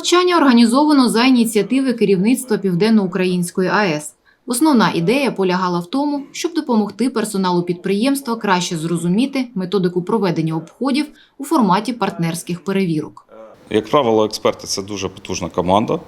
Навчання організовано за ініціативи керівництва Південноукраїнської АЕС. Основна ідея полягала в тому, щоб допомогти персоналу підприємства краще зрозуміти методику проведення обходів у форматі партнерських перевірок. Як правило, експерти це дуже потужна команда,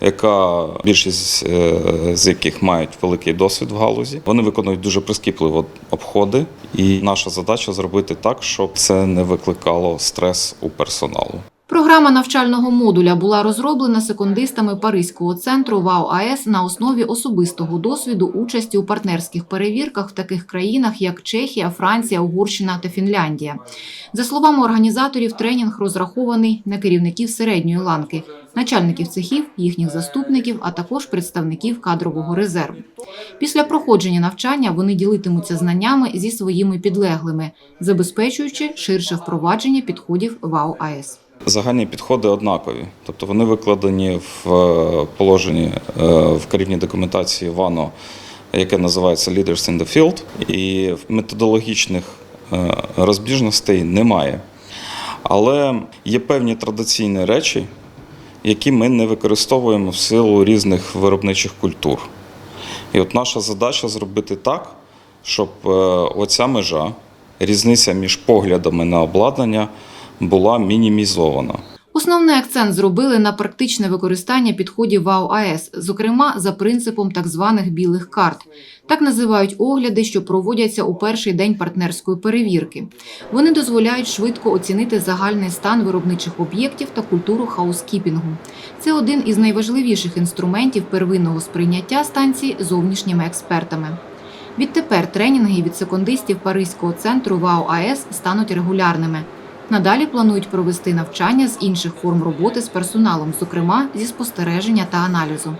яка більшість е, з яких мають великий досвід в галузі. Вони виконують дуже прискіпливо обходи, і наша задача зробити так, щоб це не викликало стрес у персоналу. Програма навчального модуля була розроблена секундистами Паризького центру ВАО АЕС на основі особистого досвіду участі у партнерських перевірках в таких країнах, як Чехія, Франція, Угорщина та Фінляндія. За словами організаторів, тренінг розрахований на керівників середньої ланки, начальників цехів, їхніх заступників, а також представників кадрового резерву. Після проходження навчання вони ділитимуться знаннями зі своїми підлеглими, забезпечуючи ширше впровадження підходів ВАО АЕС. Загальні підходи однакові, тобто вони викладені в е, положенні е, в керівній документації ВАНО, яке називається Leaders in the Field, і методологічних е, розбіжностей немає. Але є певні традиційні речі, які ми не використовуємо в силу різних виробничих культур. І от наша задача зробити так, щоб оця межа, різниця між поглядами на обладнання була мінімізована. Основний акцент зробили на практичне використання підходів ВАО АЕС, зокрема за принципом так званих білих карт. Так називають огляди, що проводяться у перший день партнерської перевірки. Вони дозволяють швидко оцінити загальний стан виробничих об'єктів та культуру хаускіпінгу. Це один із найважливіших інструментів первинного сприйняття станції зовнішніми експертами. Відтепер тренінги від секундистів Паризького центру ВАО АЕС стануть регулярними. Надалі планують провести навчання з інших форм роботи з персоналом, зокрема зі спостереження та аналізу.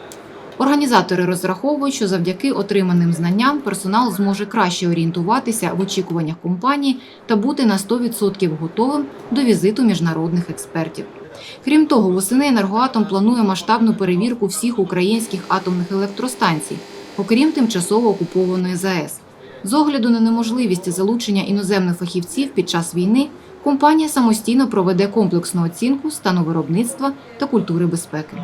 Організатори розраховують, що завдяки отриманим знанням персонал зможе краще орієнтуватися в очікуваннях компанії та бути на 100% готовим до візиту міжнародних експертів. Крім того, восени енергоатом планує масштабну перевірку всіх українських атомних електростанцій, окрім тимчасово окупованої ЗАЕС. З огляду на неможливість залучення іноземних фахівців під час війни, компанія самостійно проведе комплексну оцінку стану виробництва та культури безпеки.